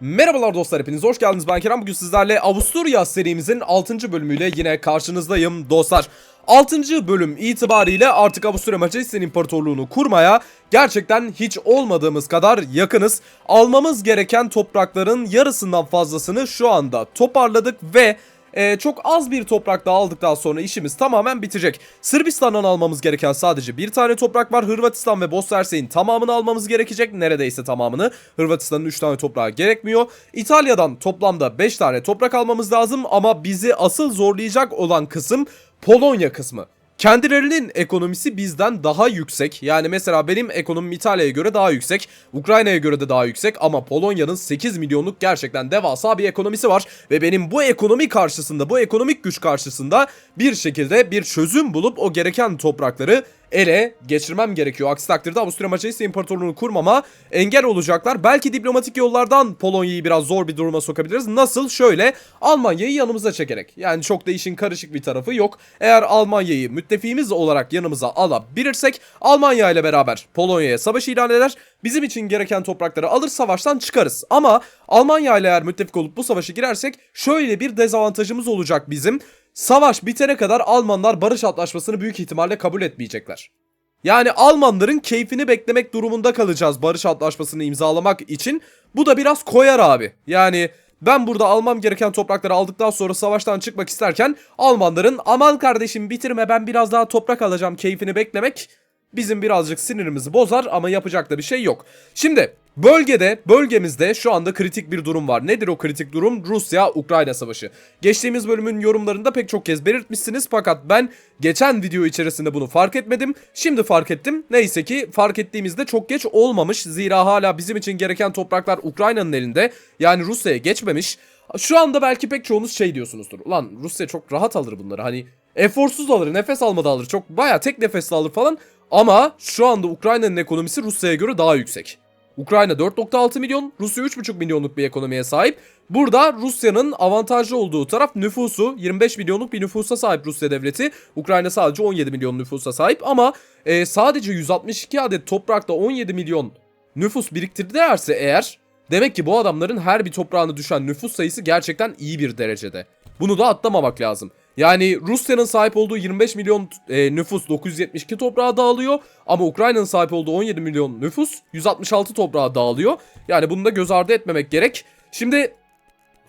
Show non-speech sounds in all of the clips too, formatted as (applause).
Merhabalar dostlar hepiniz hoş geldiniz ben Kerem bugün sizlerle Avusturya serimizin 6. bölümüyle yine karşınızdayım dostlar 6. bölüm itibariyle artık Avusturya Macaristan İmparatorluğunu kurmaya gerçekten hiç olmadığımız kadar yakınız. Almamız gereken toprakların yarısından fazlasını şu anda toparladık ve ee, çok az bir toprak daha aldıktan sonra işimiz tamamen bitecek. Sırbistan'dan almamız gereken sadece bir tane toprak var. Hırvatistan ve Bosna Hersek'in tamamını almamız gerekecek. Neredeyse tamamını. Hırvatistan'ın 3 tane toprağı gerekmiyor. İtalya'dan toplamda 5 tane toprak almamız lazım ama bizi asıl zorlayacak olan kısım Polonya kısmı. Kendilerinin ekonomisi bizden daha yüksek. Yani mesela benim ekonomim İtalya'ya göre daha yüksek. Ukrayna'ya göre de daha yüksek. Ama Polonya'nın 8 milyonluk gerçekten devasa bir ekonomisi var. Ve benim bu ekonomi karşısında, bu ekonomik güç karşısında bir şekilde bir çözüm bulup o gereken toprakları ele geçirmem gerekiyor. Aksi takdirde Avusturya Macaristan İmparatorluğunu kurmama engel olacaklar. Belki diplomatik yollardan Polonya'yı biraz zor bir duruma sokabiliriz. Nasıl? Şöyle Almanya'yı yanımıza çekerek. Yani çok da işin karışık bir tarafı yok. Eğer Almanya'yı müttefiğimiz olarak yanımıza alabilirsek Almanya ile beraber Polonya'ya savaş ilan eder. Bizim için gereken toprakları alır savaştan çıkarız. Ama Almanya ile eğer müttefik olup bu savaşa girersek şöyle bir dezavantajımız olacak bizim. Savaş bitene kadar Almanlar barış antlaşmasını büyük ihtimalle kabul etmeyecekler. Yani Almanların keyfini beklemek durumunda kalacağız barış antlaşmasını imzalamak için. Bu da biraz koyar abi. Yani ben burada almam gereken toprakları aldıktan sonra savaştan çıkmak isterken Almanların aman kardeşim bitirme ben biraz daha toprak alacağım keyfini beklemek bizim birazcık sinirimizi bozar ama yapacak da bir şey yok. Şimdi bölgede, bölgemizde şu anda kritik bir durum var. Nedir o kritik durum? Rusya-Ukrayna savaşı. Geçtiğimiz bölümün yorumlarında pek çok kez belirtmişsiniz fakat ben geçen video içerisinde bunu fark etmedim. Şimdi fark ettim. Neyse ki fark ettiğimizde çok geç olmamış. Zira hala bizim için gereken topraklar Ukrayna'nın elinde. Yani Rusya'ya geçmemiş. Şu anda belki pek çoğunuz şey diyorsunuzdur. Ulan Rusya çok rahat alır bunları. Hani eforsuz alır, nefes almadan alır. Çok baya tek nefesle alır falan. Ama şu anda Ukrayna'nın ekonomisi Rusya'ya göre daha yüksek. Ukrayna 4.6 milyon, Rusya 3.5 milyonluk bir ekonomiye sahip. Burada Rusya'nın avantajlı olduğu taraf nüfusu 25 milyonluk bir nüfusa sahip Rusya devleti. Ukrayna sadece 17 milyon nüfusa sahip ama e, sadece 162 adet toprakta 17 milyon nüfus biriktirdilerse eğer demek ki bu adamların her bir toprağına düşen nüfus sayısı gerçekten iyi bir derecede. Bunu da atlamamak lazım. Yani Rusya'nın sahip olduğu 25 milyon e, nüfus 972 toprağa dağılıyor ama Ukrayna'nın sahip olduğu 17 milyon nüfus 166 toprağa dağılıyor. Yani bunu da göz ardı etmemek gerek. Şimdi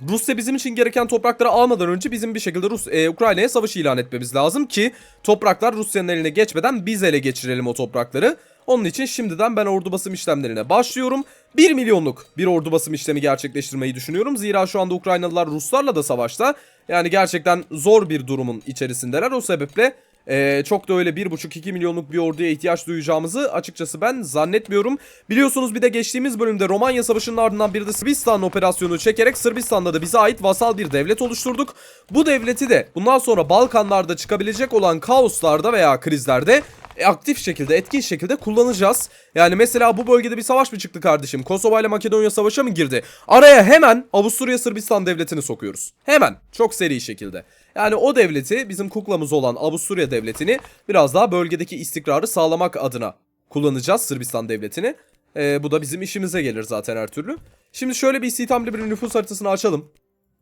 Rusya bizim için gereken toprakları almadan önce bizim bir şekilde Rus e, Ukrayna'ya savaş ilan etmemiz lazım ki topraklar Rusya'nın eline geçmeden biz ele geçirelim o toprakları. Onun için şimdiden ben ordu basım işlemlerine başlıyorum. 1 milyonluk bir ordu basım işlemi gerçekleştirmeyi düşünüyorum. Zira şu anda Ukraynalılar Ruslarla da savaşta. Yani gerçekten zor bir durumun içerisindeler. O sebeple ee, çok da öyle 1,5-2 milyonluk bir orduya ihtiyaç duyacağımızı açıkçası ben zannetmiyorum. Biliyorsunuz bir de geçtiğimiz bölümde Romanya Savaşı'nın ardından bir de Sırbistan operasyonu çekerek Sırbistan'da da bize ait vasal bir devlet oluşturduk. Bu devleti de bundan sonra Balkanlarda çıkabilecek olan kaoslarda veya krizlerde aktif şekilde, etkin şekilde kullanacağız. Yani mesela bu bölgede bir savaş mı çıktı kardeşim? Kosova ile Makedonya savaşa mı girdi? Araya hemen Avusturya Sırbistan devletini sokuyoruz. Hemen. Çok seri şekilde. Yani o devleti bizim kuklamız olan Avusturya devletini biraz daha bölgedeki istikrarı sağlamak adına kullanacağız Sırbistan devletini. Ee, bu da bizim işimize gelir zaten her türlü. Şimdi şöyle bir istihdamlı bir nüfus haritasını açalım.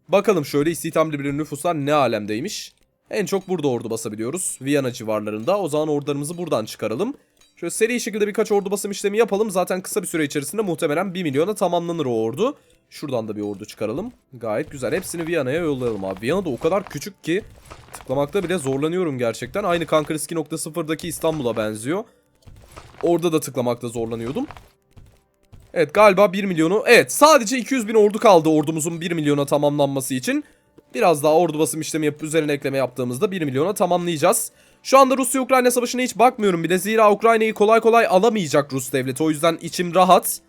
Bakalım şöyle istihdamlı bir nüfuslar ne alemdeymiş. En çok burada ordu basabiliyoruz. Viyana civarlarında. O zaman ordularımızı buradan çıkaralım. Şöyle seri şekilde birkaç ordu basım işlemi yapalım. Zaten kısa bir süre içerisinde muhtemelen 1 milyona tamamlanır o ordu. Şuradan da bir ordu çıkaralım. Gayet güzel. Hepsini Viyana'ya yollayalım abi. Viyana da o kadar küçük ki tıklamakta bile zorlanıyorum gerçekten. Aynı Kankara 2.0'daki İstanbul'a benziyor. Orada da tıklamakta zorlanıyordum. Evet galiba 1 milyonu. Evet sadece 200 bin ordu kaldı ordumuzun 1 milyona tamamlanması için. Biraz daha ordu basım işlemi yapıp üzerine ekleme yaptığımızda 1 milyona tamamlayacağız. Şu anda Rusya-Ukrayna savaşına hiç bakmıyorum bile. Zira Ukrayna'yı kolay kolay alamayacak Rus devleti. O yüzden içim rahat.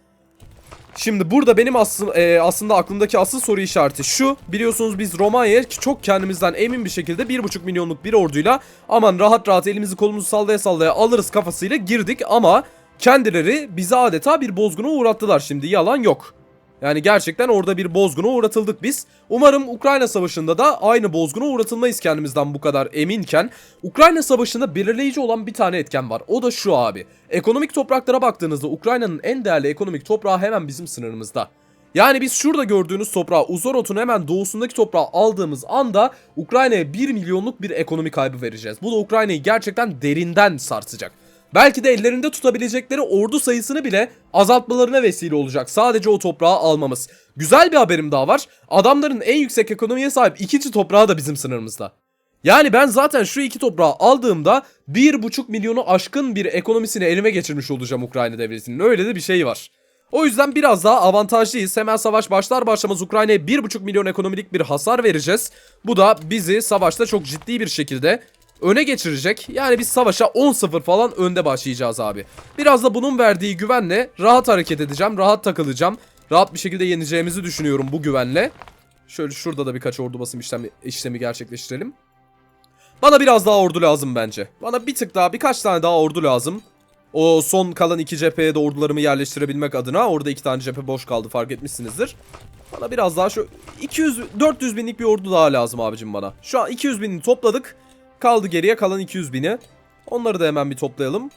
Şimdi burada benim asıl, e, aslında aklımdaki asıl soru işareti şu. Biliyorsunuz biz Romanya'ya çok kendimizden emin bir şekilde 1,5 milyonluk bir orduyla aman rahat rahat elimizi kolumuzu sallaya sallaya alırız kafasıyla girdik ama kendileri bizi adeta bir bozguna uğrattılar şimdi yalan yok. Yani gerçekten orada bir bozguna uğratıldık biz. Umarım Ukrayna Savaşı'nda da aynı bozguna uğratılmayız kendimizden bu kadar eminken. Ukrayna Savaşı'nda belirleyici olan bir tane etken var. O da şu abi. Ekonomik topraklara baktığınızda Ukrayna'nın en değerli ekonomik toprağı hemen bizim sınırımızda. Yani biz şurada gördüğünüz toprağı Uzorot'un hemen doğusundaki toprağı aldığımız anda Ukrayna'ya 1 milyonluk bir ekonomi kaybı vereceğiz. Bu da Ukrayna'yı gerçekten derinden sarsacak. Belki de ellerinde tutabilecekleri ordu sayısını bile azaltmalarına vesile olacak. Sadece o toprağı almamız. Güzel bir haberim daha var. Adamların en yüksek ekonomiye sahip ikinci toprağı da bizim sınırımızda. Yani ben zaten şu iki toprağı aldığımda 1,5 milyonu aşkın bir ekonomisini elime geçirmiş olacağım Ukrayna devletinin. Öyle de bir şey var. O yüzden biraz daha avantajlıyız. Hemen savaş başlar başlamaz Ukrayna'ya 1,5 milyon ekonomik bir hasar vereceğiz. Bu da bizi savaşta çok ciddi bir şekilde öne geçirecek. Yani biz savaşa 10-0 falan önde başlayacağız abi. Biraz da bunun verdiği güvenle rahat hareket edeceğim. Rahat takılacağım. Rahat bir şekilde yeneceğimizi düşünüyorum bu güvenle. Şöyle şurada da birkaç ordu basım işlemi, işlemi gerçekleştirelim. Bana biraz daha ordu lazım bence. Bana bir tık daha birkaç tane daha ordu lazım. O son kalan iki cepheye de ordularımı yerleştirebilmek adına. Orada iki tane cephe boş kaldı fark etmişsinizdir. Bana biraz daha şu 200 400 binlik bir ordu daha lazım abicim bana. Şu an 200 binini topladık. Kaldı geriye kalan 200 bini. Onları da hemen bir toplayalım.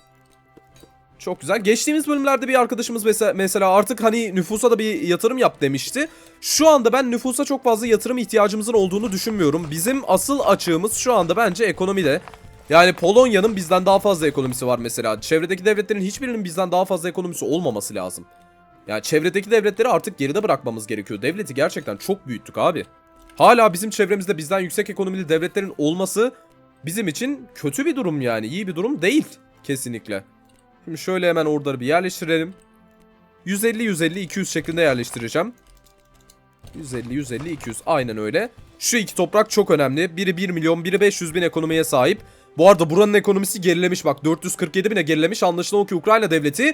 Çok güzel. Geçtiğimiz bölümlerde bir arkadaşımız mesela, mesela artık hani nüfusa da bir yatırım yap demişti. Şu anda ben nüfusa çok fazla yatırım ihtiyacımızın olduğunu düşünmüyorum. Bizim asıl açığımız şu anda bence ekonomide. Yani Polonya'nın bizden daha fazla ekonomisi var mesela. Çevredeki devletlerin hiçbirinin bizden daha fazla ekonomisi olmaması lazım. Yani çevredeki devletleri artık geride bırakmamız gerekiyor. Devleti gerçekten çok büyüttük abi. Hala bizim çevremizde bizden yüksek ekonomili devletlerin olması bizim için kötü bir durum yani. iyi bir durum değil kesinlikle. Şimdi şöyle hemen orduları bir yerleştirelim. 150 150 200 şeklinde yerleştireceğim. 150 150 200 aynen öyle. Şu iki toprak çok önemli. Biri 1 milyon, biri 500 bin ekonomiye sahip. Bu arada buranın ekonomisi gerilemiş bak 447 bine gerilemiş. Anlaşılan o ki Ukrayna devleti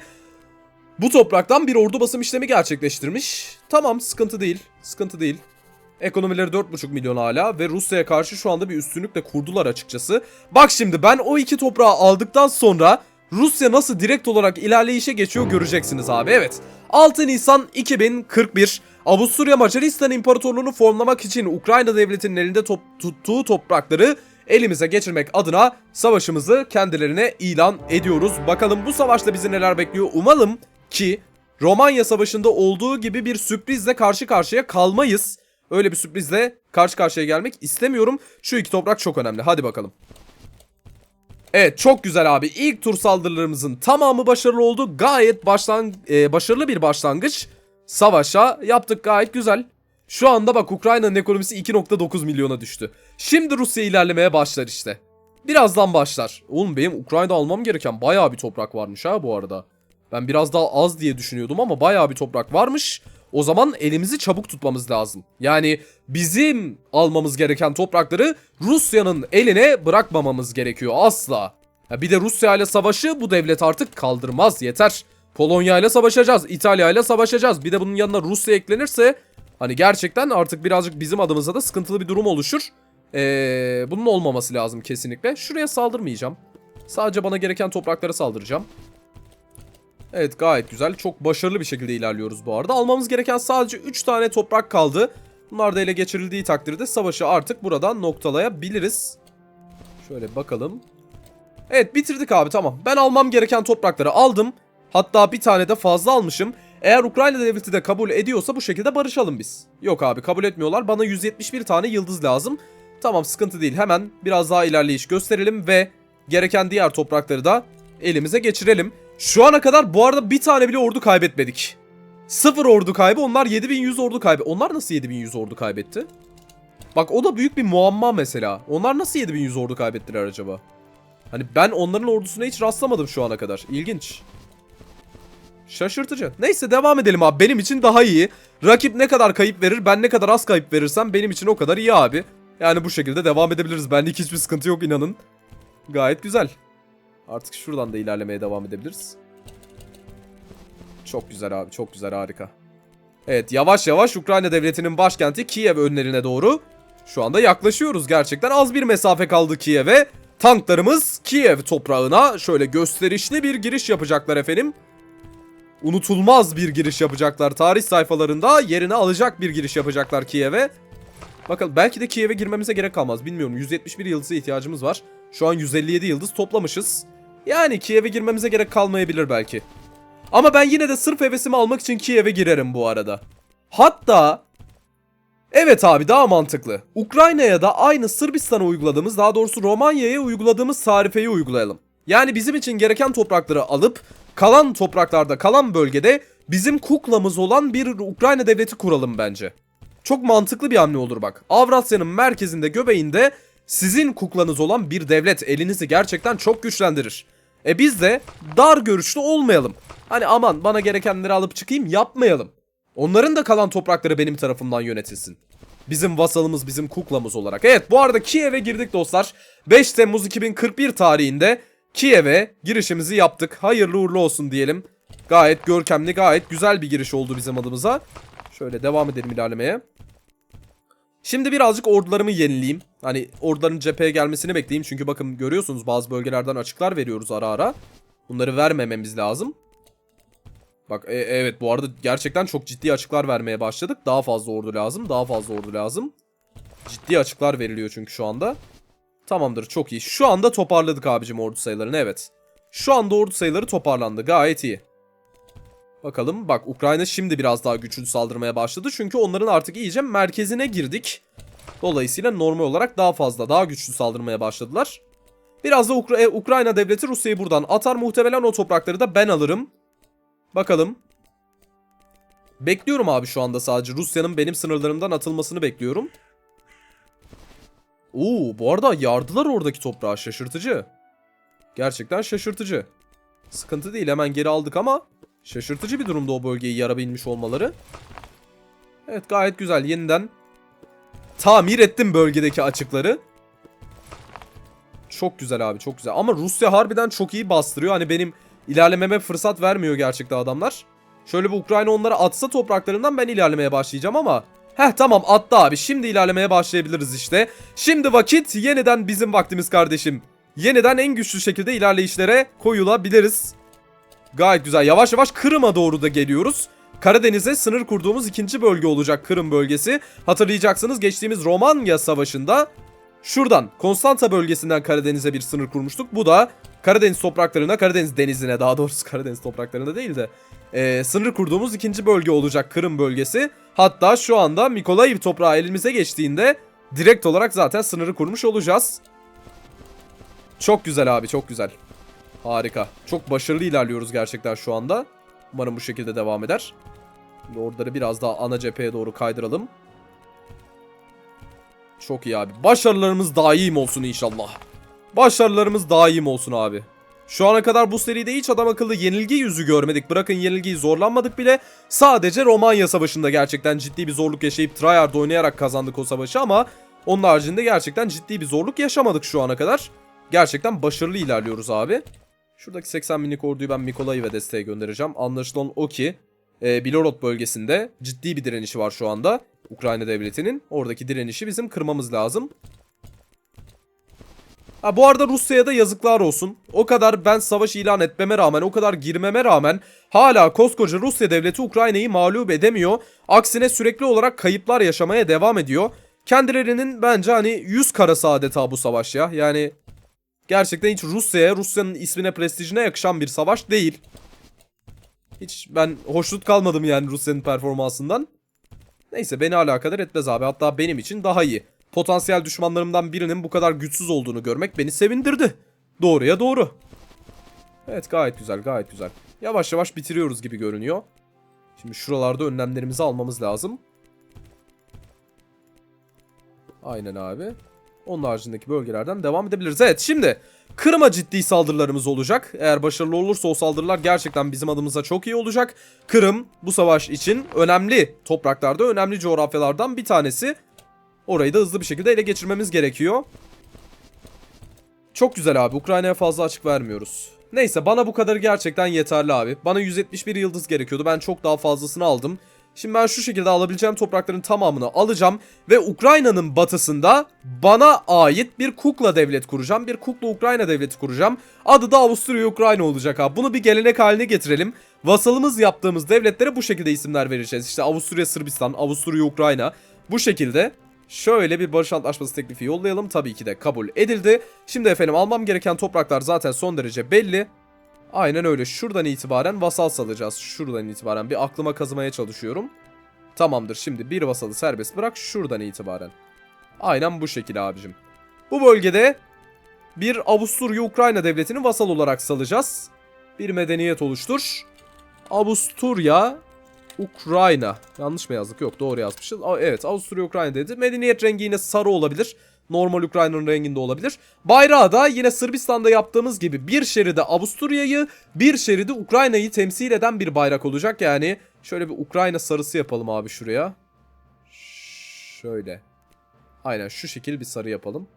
bu topraktan bir ordu basım işlemi gerçekleştirmiş. Tamam sıkıntı değil. Sıkıntı değil. Ekonomileri 4,5 milyon hala ve Rusya'ya karşı şu anda bir üstünlükle kurdular açıkçası. Bak şimdi ben o iki toprağı aldıktan sonra Rusya nasıl direkt olarak ilerleyişe geçiyor göreceksiniz abi. Evet 6 Nisan 2041 Avusturya Macaristan İmparatorluğunu formlamak için Ukrayna devletinin elinde top, tuttuğu toprakları elimize geçirmek adına savaşımızı kendilerine ilan ediyoruz. Bakalım bu savaşta bizi neler bekliyor. Umalım ki Romanya Savaşı'nda olduğu gibi bir sürprizle karşı karşıya kalmayız. Öyle bir sürprizle karşı karşıya gelmek istemiyorum. Şu iki toprak çok önemli. Hadi bakalım. Evet çok güzel abi. İlk tur saldırılarımızın tamamı başarılı oldu. Gayet başlan e, başarılı bir başlangıç. Savaşa yaptık gayet güzel. Şu anda bak Ukrayna'nın ekonomisi 2.9 milyona düştü. Şimdi Rusya ilerlemeye başlar işte. Birazdan başlar. Oğlum benim Ukrayna'da almam gereken bayağı bir toprak varmış ha bu arada. Ben biraz daha az diye düşünüyordum ama bayağı bir toprak varmış. O zaman elimizi çabuk tutmamız lazım. Yani bizim almamız gereken toprakları Rusya'nın eline bırakmamamız gerekiyor asla. Ya bir de Rusya ile savaşı bu devlet artık kaldırmaz yeter. Polonya ile savaşacağız, İtalya ile savaşacağız. Bir de bunun yanına Rusya eklenirse hani gerçekten artık birazcık bizim adımıza da sıkıntılı bir durum oluşur. Ee, bunun olmaması lazım kesinlikle. Şuraya saldırmayacağım. Sadece bana gereken topraklara saldıracağım. Evet gayet güzel. Çok başarılı bir şekilde ilerliyoruz bu arada. Almamız gereken sadece 3 tane toprak kaldı. Bunlar da ele geçirildiği takdirde savaşı artık buradan noktalayabiliriz. Şöyle bakalım. Evet bitirdik abi tamam. Ben almam gereken toprakları aldım. Hatta bir tane de fazla almışım. Eğer Ukrayna devleti de kabul ediyorsa bu şekilde barışalım biz. Yok abi kabul etmiyorlar. Bana 171 tane yıldız lazım. Tamam sıkıntı değil. Hemen biraz daha ilerleyiş gösterelim ve gereken diğer toprakları da elimize geçirelim. Şu ana kadar bu arada bir tane bile ordu kaybetmedik. Sıfır ordu kaybı onlar 7100 ordu kaybı. Onlar nasıl 7100 ordu kaybetti? Bak o da büyük bir muamma mesela. Onlar nasıl 7100 ordu kaybettiler acaba? Hani ben onların ordusuna hiç rastlamadım şu ana kadar. İlginç. Şaşırtıcı. Neyse devam edelim abi. Benim için daha iyi. Rakip ne kadar kayıp verir, ben ne kadar az kayıp verirsem benim için o kadar iyi abi. Yani bu şekilde devam edebiliriz. Benlik hiçbir sıkıntı yok inanın. Gayet güzel. Artık şuradan da ilerlemeye devam edebiliriz. Çok güzel abi. Çok güzel harika. Evet yavaş yavaş Ukrayna devletinin başkenti Kiev önlerine doğru şu anda yaklaşıyoruz. Gerçekten az bir mesafe kaldı Kiev'e. Tanklarımız Kiev toprağına şöyle gösterişli bir giriş yapacaklar efendim. Unutulmaz bir giriş yapacaklar. Tarih sayfalarında yerini alacak bir giriş yapacaklar Kiev'e. Bakalım belki de Kiev'e girmemize gerek kalmaz. Bilmiyorum 171 yıldıza ihtiyacımız var. Şu an 157 yıldız toplamışız. Yani Kiev'e girmemize gerek kalmayabilir belki. Ama ben yine de sırf hevesimi almak için Kiev'e girerim bu arada. Hatta Evet abi daha mantıklı. Ukrayna'ya da aynı Sırbistan'a uyguladığımız daha doğrusu Romanya'ya uyguladığımız tarifeyi uygulayalım. Yani bizim için gereken toprakları alıp kalan topraklarda kalan bölgede bizim kuklamız olan bir Ukrayna devleti kuralım bence. Çok mantıklı bir hamle olur bak. Avrasya'nın merkezinde göbeğinde sizin kuklanız olan bir devlet elinizi gerçekten çok güçlendirir. E biz de dar görüşlü olmayalım. Hani aman bana gerekenleri alıp çıkayım yapmayalım. Onların da kalan toprakları benim tarafımdan yönetilsin. Bizim vasalımız, bizim kuklamız olarak. Evet bu arada Kiev'e girdik dostlar. 5 Temmuz 2041 tarihinde Kiev'e girişimizi yaptık. Hayırlı uğurlu olsun diyelim. Gayet görkemli, gayet güzel bir giriş oldu bizim adımıza. Şöyle devam edelim ilerlemeye. Şimdi birazcık ordularımı yenileyim. Hani orduların cepheye gelmesini bekleyeyim. Çünkü bakın görüyorsunuz bazı bölgelerden açıklar veriyoruz ara ara. Bunları vermememiz lazım. Bak e- evet bu arada gerçekten çok ciddi açıklar vermeye başladık. Daha fazla ordu lazım. Daha fazla ordu lazım. Ciddi açıklar veriliyor çünkü şu anda. Tamamdır çok iyi. Şu anda toparladık abicim ordu sayılarını evet. Şu anda ordu sayıları toparlandı. Gayet iyi. Bakalım bak Ukrayna şimdi biraz daha güçlü saldırmaya başladı. Çünkü onların artık iyice merkezine girdik. Dolayısıyla normal olarak daha fazla daha güçlü saldırmaya başladılar. Biraz da Ukra- e, Ukrayna devleti Rusya'yı buradan atar. Muhtemelen o toprakları da ben alırım. Bakalım. Bekliyorum abi şu anda sadece. Rusya'nın benim sınırlarımdan atılmasını bekliyorum. Oo bu arada yardılar oradaki toprağı. Şaşırtıcı. Gerçekten şaşırtıcı. Sıkıntı değil hemen geri aldık ama şaşırtıcı bir durumda o bölgeyi yarabilmiş olmaları. Evet gayet güzel. Yeniden tamir ettim bölgedeki açıkları. Çok güzel abi çok güzel. Ama Rusya harbiden çok iyi bastırıyor. Hani benim ilerlememe fırsat vermiyor gerçekten adamlar. Şöyle bir Ukrayna onlara atsa topraklarından ben ilerlemeye başlayacağım ama. Heh tamam attı abi. Şimdi ilerlemeye başlayabiliriz işte. Şimdi vakit yeniden bizim vaktimiz kardeşim. Yeniden en güçlü şekilde ilerleyişlere koyulabiliriz. Gayet güzel. Yavaş yavaş Kırım'a doğru da geliyoruz. Karadeniz'e sınır kurduğumuz ikinci bölge olacak Kırım bölgesi. Hatırlayacaksınız geçtiğimiz Romanya Savaşı'nda şuradan Konstanta bölgesinden Karadeniz'e bir sınır kurmuştuk. Bu da Karadeniz topraklarına, Karadeniz denizine daha doğrusu (laughs) Karadeniz topraklarına değil de e, sınır kurduğumuz ikinci bölge olacak Kırım bölgesi. Hatta şu anda Mikolayiv toprağı elimize geçtiğinde direkt olarak zaten sınırı kurmuş olacağız. Çok güzel abi çok güzel. Harika. Çok başarılı ilerliyoruz gerçekten şu anda. Umarım bu şekilde devam eder. Şimdi biraz daha ana cepheye doğru kaydıralım. Çok iyi abi. Başarılarımız daim olsun inşallah. Başarılarımız daim olsun abi. Şu ana kadar bu seride hiç adam akıllı yenilgi yüzü görmedik. Bırakın yenilgiyi zorlanmadık bile. Sadece Romanya Savaşı'nda gerçekten ciddi bir zorluk yaşayıp tryhard oynayarak kazandık o savaşı ama onun haricinde gerçekten ciddi bir zorluk yaşamadık şu ana kadar. Gerçekten başarılı ilerliyoruz abi. Şuradaki 80 binlik orduyu ben Mikolayev'e desteğe göndereceğim. Anlaşılan o ki e, Bilorod bölgesinde ciddi bir direnişi var şu anda. Ukrayna devletinin. Oradaki direnişi bizim kırmamız lazım. Ha bu arada Rusya'ya da yazıklar olsun. O kadar ben savaş ilan etmeme rağmen, o kadar girmeme rağmen hala koskoca Rusya devleti Ukrayna'yı mağlup edemiyor. Aksine sürekli olarak kayıplar yaşamaya devam ediyor. Kendilerinin bence hani yüz karası adeta bu savaş ya. Yani gerçekten hiç Rusya'ya, Rusya'nın ismine, prestijine yakışan bir savaş değil. Hiç ben hoşnut kalmadım yani Rusya'nın performansından. Neyse beni alakadar etmez abi. Hatta benim için daha iyi. Potansiyel düşmanlarımdan birinin bu kadar güçsüz olduğunu görmek beni sevindirdi. Doğruya doğru. Evet gayet güzel gayet güzel. Yavaş yavaş bitiriyoruz gibi görünüyor. Şimdi şuralarda önlemlerimizi almamız lazım. Aynen abi. Onun haricindeki bölgelerden devam edebiliriz. Evet şimdi Kırım'a ciddi saldırılarımız olacak. Eğer başarılı olursa o saldırılar gerçekten bizim adımıza çok iyi olacak. Kırım bu savaş için önemli topraklarda, önemli coğrafyalardan bir tanesi. Orayı da hızlı bir şekilde ele geçirmemiz gerekiyor. Çok güzel abi. Ukrayna'ya fazla açık vermiyoruz. Neyse bana bu kadar gerçekten yeterli abi. Bana 171 yıldız gerekiyordu. Ben çok daha fazlasını aldım. Şimdi ben şu şekilde alabileceğim toprakların tamamını alacağım ve Ukrayna'nın batısında bana ait bir kukla devlet kuracağım. Bir kukla Ukrayna devleti kuracağım. Adı da Avusturya Ukrayna olacak abi. Bunu bir gelenek haline getirelim. Vasalımız yaptığımız devletlere bu şekilde isimler vereceğiz. İşte Avusturya Sırbistan, Avusturya Ukrayna. Bu şekilde Şöyle bir barış antlaşması teklifi yollayalım. Tabii ki de kabul edildi. Şimdi efendim almam gereken topraklar zaten son derece belli. Aynen öyle. Şuradan itibaren vasal salacağız. Şuradan itibaren bir aklıma kazımaya çalışıyorum. Tamamdır şimdi bir vasalı serbest bırak şuradan itibaren. Aynen bu şekilde abicim. Bu bölgede bir Avusturya-Ukrayna devletini vasal olarak salacağız. Bir medeniyet oluştur. Avusturya, Ukrayna. Yanlış mı yazdık? Yok doğru yazmışız. Evet Avusturya-Ukrayna dedi. Medeniyet rengi yine sarı olabilir. Normal Ukrayna'nın renginde olabilir. Bayrağı da yine Sırbistan'da yaptığımız gibi bir şeridi Avusturya'yı, bir şeridi Ukrayna'yı temsil eden bir bayrak olacak. Yani şöyle bir Ukrayna sarısı yapalım abi şuraya. Şöyle. Aynen şu şekil bir sarı yapalım.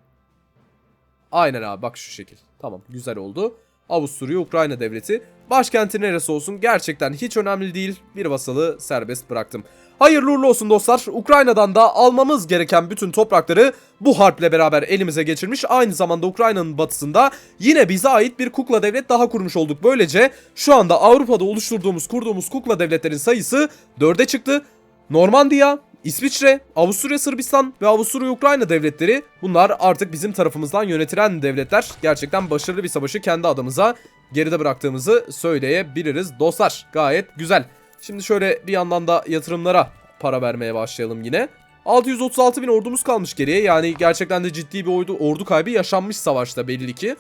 Aynen abi bak şu şekil. Tamam güzel oldu. Avusturya Ukrayna devleti. Başkenti neresi olsun gerçekten hiç önemli değil. Bir vasalı serbest bıraktım. Hayırlı uğurlu olsun dostlar. Ukrayna'dan da almamız gereken bütün toprakları bu harple beraber elimize geçirmiş. Aynı zamanda Ukrayna'nın batısında yine bize ait bir kukla devlet daha kurmuş olduk. Böylece şu anda Avrupa'da oluşturduğumuz, kurduğumuz kukla devletlerin sayısı 4'e çıktı. Normandiya, İsviçre, Avusturya Sırbistan ve Avusturya Ukrayna devletleri bunlar artık bizim tarafımızdan yönetilen devletler. Gerçekten başarılı bir savaşı kendi adımıza geride bıraktığımızı söyleyebiliriz dostlar. Gayet güzel. Şimdi şöyle bir yandan da yatırımlara para vermeye başlayalım yine. 636 bin ordumuz kalmış geriye. Yani gerçekten de ciddi bir ordu, ordu kaybı yaşanmış savaşta belli ki.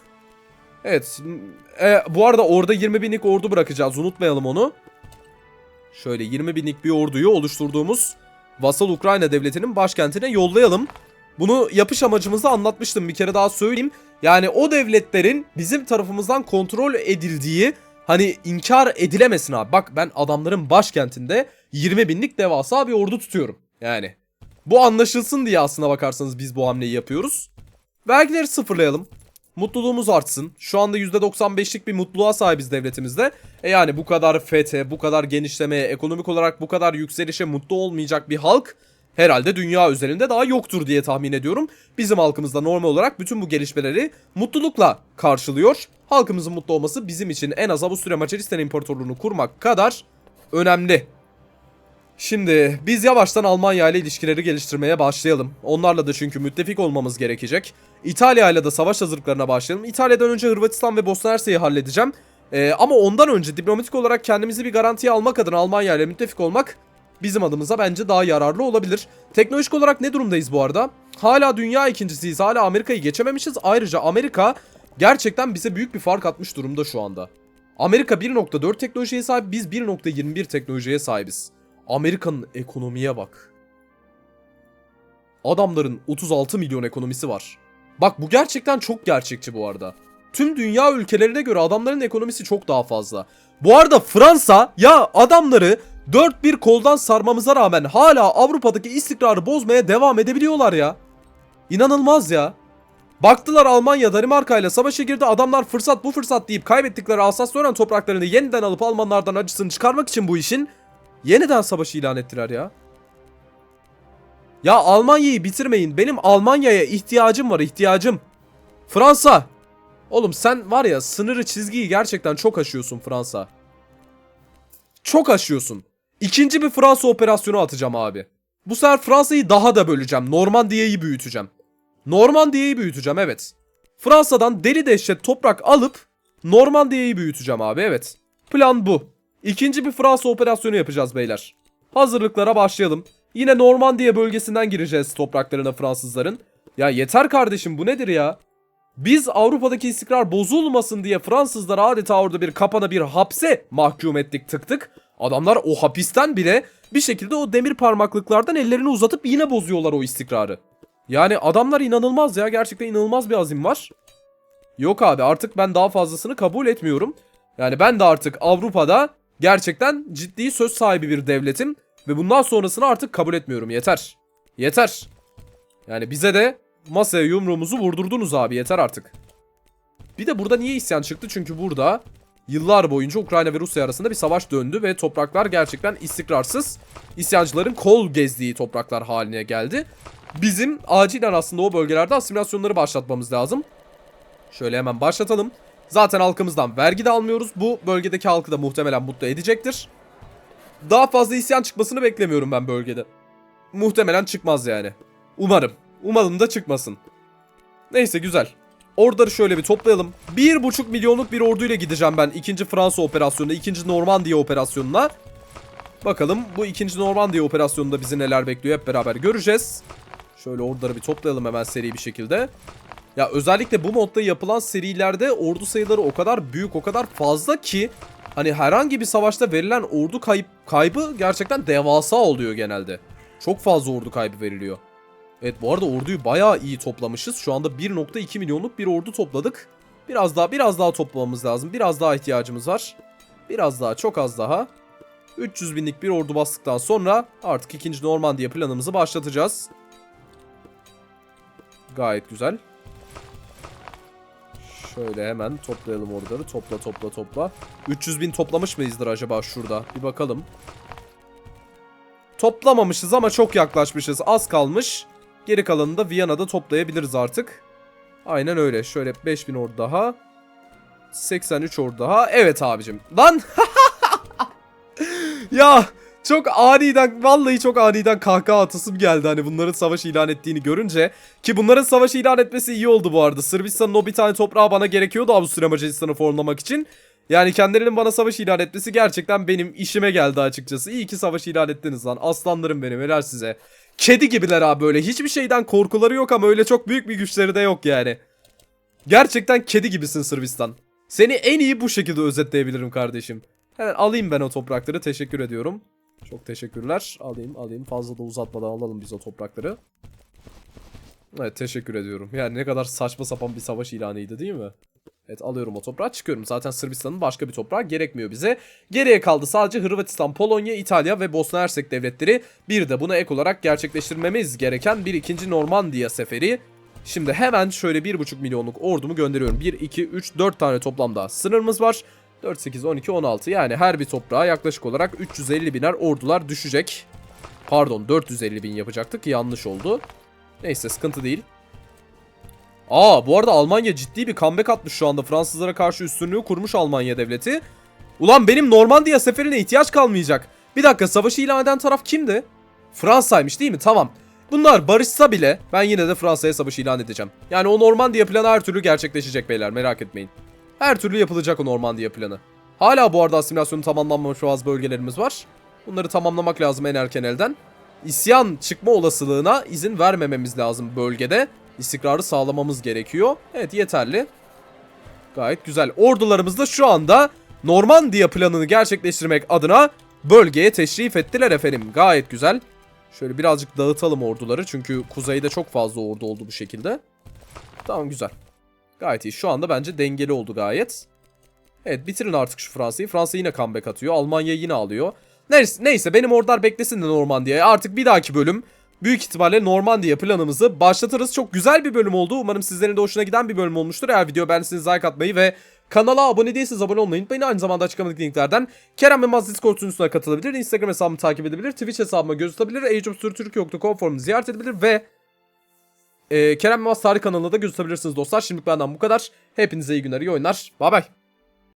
Evet. E, bu arada orada 20 binlik ordu bırakacağız. Unutmayalım onu. Şöyle 20 binlik bir orduyu oluşturduğumuz Vasal Ukrayna devletinin başkentine yollayalım. Bunu yapış amacımızı anlatmıştım bir kere daha söyleyeyim. Yani o devletlerin bizim tarafımızdan kontrol edildiği hani inkar edilemesin abi. Bak ben adamların başkentinde 20 binlik devasa bir ordu tutuyorum. Yani bu anlaşılsın diye aslına bakarsanız biz bu hamleyi yapıyoruz. Vergileri sıfırlayalım. Mutluluğumuz artsın. Şu anda %95'lik bir mutluluğa sahibiz devletimizde. E yani bu kadar fethe, bu kadar genişlemeye, ekonomik olarak bu kadar yükselişe mutlu olmayacak bir halk herhalde dünya üzerinde daha yoktur diye tahmin ediyorum. Bizim halkımız da normal olarak bütün bu gelişmeleri mutlulukla karşılıyor. Halkımızın mutlu olması bizim için en az Avusturya Macaristan İmparatorluğunu kurmak kadar önemli. Şimdi biz yavaştan Almanya ile ilişkileri geliştirmeye başlayalım. Onlarla da çünkü müttefik olmamız gerekecek. İtalya ile de savaş hazırlıklarına başlayalım. İtalya'dan önce Hırvatistan ve Bosna Hersek'i halledeceğim. Ee, ama ondan önce diplomatik olarak kendimizi bir garantiye almak adına Almanya ile müttefik olmak bizim adımıza bence daha yararlı olabilir. Teknolojik olarak ne durumdayız bu arada? Hala dünya ikincisiyiz. Hala Amerika'yı geçememişiz. Ayrıca Amerika gerçekten bize büyük bir fark atmış durumda şu anda. Amerika 1.4 teknolojiye sahip, biz 1.21 teknolojiye sahibiz. Amerika'nın ekonomiye bak. Adamların 36 milyon ekonomisi var. Bak bu gerçekten çok gerçekçi bu arada. Tüm dünya ülkelerine göre adamların ekonomisi çok daha fazla. Bu arada Fransa ya adamları dört bir koldan sarmamıza rağmen hala Avrupa'daki istikrarı bozmaya devam edebiliyorlar ya. İnanılmaz ya. Baktılar Almanya Danimarka ile savaşa girdi. Adamlar fırsat bu fırsat deyip kaybettikleri Alsas-Lorraine topraklarını yeniden alıp Almanlardan acısını çıkarmak için bu işin yeniden savaşı ilan ettiler ya. Ya Almanya'yı bitirmeyin. Benim Almanya'ya ihtiyacım var ihtiyacım. Fransa. Oğlum sen var ya sınırı çizgiyi gerçekten çok aşıyorsun Fransa. Çok aşıyorsun. İkinci bir Fransa operasyonu atacağım abi. Bu sefer Fransa'yı daha da böleceğim. Normandiya'yı büyüteceğim. Normandiya'yı büyüteceğim evet. Fransa'dan deli dehşet toprak alıp Normandiya'yı büyüteceğim abi evet. Plan bu. İkinci bir Fransa operasyonu yapacağız beyler. Hazırlıklara başlayalım. Yine Normandiya bölgesinden gireceğiz topraklarına Fransızların. Ya yeter kardeşim bu nedir ya? Biz Avrupa'daki istikrar bozulmasın diye Fransızları adeta orada bir kapana bir hapse mahkum ettik tık tık. Adamlar o hapisten bile bir şekilde o demir parmaklıklardan ellerini uzatıp yine bozuyorlar o istikrarı. Yani adamlar inanılmaz ya gerçekten inanılmaz bir azim var. Yok abi artık ben daha fazlasını kabul etmiyorum. Yani ben de artık Avrupa'da gerçekten ciddi söz sahibi bir devletim. Ve bundan sonrasını artık kabul etmiyorum yeter. Yeter. Yani bize de masaya yumruğumuzu vurdurdunuz abi yeter artık. Bir de burada niye isyan çıktı? Çünkü burada yıllar boyunca Ukrayna ve Rusya arasında bir savaş döndü ve topraklar gerçekten istikrarsız. İsyancıların kol gezdiği topraklar haline geldi. Bizim acilen aslında o bölgelerde asimilasyonları başlatmamız lazım. Şöyle hemen başlatalım. Zaten halkımızdan vergi de almıyoruz. Bu bölgedeki halkı da muhtemelen mutlu edecektir. Daha fazla isyan çıkmasını beklemiyorum ben bölgede. Muhtemelen çıkmaz yani. Umarım. Umalım da çıkmasın. Neyse güzel. Orduları şöyle bir toplayalım. 1,5 milyonluk bir orduyla gideceğim ben ikinci Fransa operasyonuna, ikinci Normandiya operasyonuna. Bakalım bu ikinci Normandiya operasyonunda bizi neler bekliyor hep beraber göreceğiz. Şöyle orduları bir toplayalım hemen seri bir şekilde. Ya özellikle bu modda yapılan serilerde ordu sayıları o kadar büyük, o kadar fazla ki hani herhangi bir savaşta verilen ordu kayıp kaybı gerçekten devasa oluyor genelde. Çok fazla ordu kaybı veriliyor. Evet bu arada orduyu bayağı iyi toplamışız. Şu anda 1.2 milyonluk bir ordu topladık. Biraz daha biraz daha toplamamız lazım. Biraz daha ihtiyacımız var. Biraz daha çok az daha. 300 binlik bir ordu bastıktan sonra artık ikinci Normandiya planımızı başlatacağız. Gayet güzel. Şöyle hemen toplayalım orduları. Topla topla topla. 300 bin toplamış mıyızdır acaba şurada? Bir bakalım. Toplamamışız ama çok yaklaşmışız. Az kalmış. Geri kalanını da Viyana'da toplayabiliriz artık. Aynen öyle. Şöyle 5000 ordu daha. 83 ordu daha. Evet abicim. Lan! (laughs) ya çok aniden vallahi çok aniden kahkaha atasım geldi hani bunların savaş ilan ettiğini görünce. Ki bunların savaş ilan etmesi iyi oldu bu arada. Sırbistan'ın o bir tane toprağı bana gerekiyordu Avusturya Macaristan'ı formlamak için. Yani kendilerinin bana savaş ilan etmesi gerçekten benim işime geldi açıkçası. İyi ki savaş ilan ettiniz lan. Aslanlarım benim helal size. Kedi gibiler abi böyle. Hiçbir şeyden korkuları yok ama öyle çok büyük bir güçleri de yok yani. Gerçekten kedi gibisin Sırbistan. Seni en iyi bu şekilde özetleyebilirim kardeşim. Hemen alayım ben o toprakları. Teşekkür ediyorum. Çok teşekkürler. Alayım alayım. Fazla da uzatmadan alalım biz o toprakları. Evet teşekkür ediyorum. Yani ne kadar saçma sapan bir savaş ilanıydı değil mi? Evet alıyorum o toprağı çıkıyorum. Zaten Sırbistan'ın başka bir toprağı gerekmiyor bize. Geriye kaldı sadece Hırvatistan, Polonya, İtalya ve Bosna Hersek devletleri. Bir de buna ek olarak gerçekleştirmemiz gereken bir ikinci Normandiya seferi. Şimdi hemen şöyle 1,5 milyonluk ordumu gönderiyorum. 1, 2, 3, 4 tane toplamda sınırımız var. 4, 8, 12, 16 yani her bir toprağa yaklaşık olarak 350 biner ordular düşecek. Pardon 450 bin yapacaktık yanlış oldu. Neyse sıkıntı değil. Aa bu arada Almanya ciddi bir comeback atmış şu anda. Fransızlara karşı üstünlüğü kurmuş Almanya devleti. Ulan benim Normandiya seferine ihtiyaç kalmayacak. Bir dakika savaşı ilan eden taraf kimdi? Fransa'ymış değil mi? Tamam. Bunlar barışsa bile ben yine de Fransa'ya savaş ilan edeceğim. Yani o Normandiya planı her türlü gerçekleşecek beyler merak etmeyin. Her türlü yapılacak o Normandiya planı. Hala bu arada asimilasyonu tamamlanmamış bazı bölgelerimiz var. Bunları tamamlamak lazım en erken elden. İsyan çıkma olasılığına izin vermememiz lazım bölgede. İstikrarı sağlamamız gerekiyor. Evet yeterli. Gayet güzel. Ordularımız da şu anda Normandiya planını gerçekleştirmek adına bölgeye teşrif ettiler efendim. Gayet güzel. Şöyle birazcık dağıtalım orduları çünkü kuzeyde çok fazla ordu oldu bu şekilde. Tamam güzel. Gayet iyi. Şu anda bence dengeli oldu gayet. Evet bitirin artık şu Fransa'yı. Fransa yine comeback atıyor. Almanya yine alıyor. Neyse, neyse benim ordular beklesin de Normandiya'ya. Artık bir dahaki bölüm büyük ihtimalle Normandiya planımızı başlatırız. Çok güzel bir bölüm oldu. Umarım sizlerin de hoşuna giden bir bölüm olmuştur. Eğer video beğendiyseniz like atmayı ve kanala abone değilseniz abone olmayı unutmayın. Aynı zamanda açıklamadaki linklerden Kerem ve Maz Discord katılabilir. Instagram hesabımı takip edebilir. Twitch hesabıma göz atabilir. ageofsurtürk.com forumunu ziyaret edebilir ve e, Kerem ve Maz tarih kanalına da göz atabilirsiniz dostlar. Şimdilik benden bu kadar. Hepinize iyi günler, iyi oyunlar. Bay bay.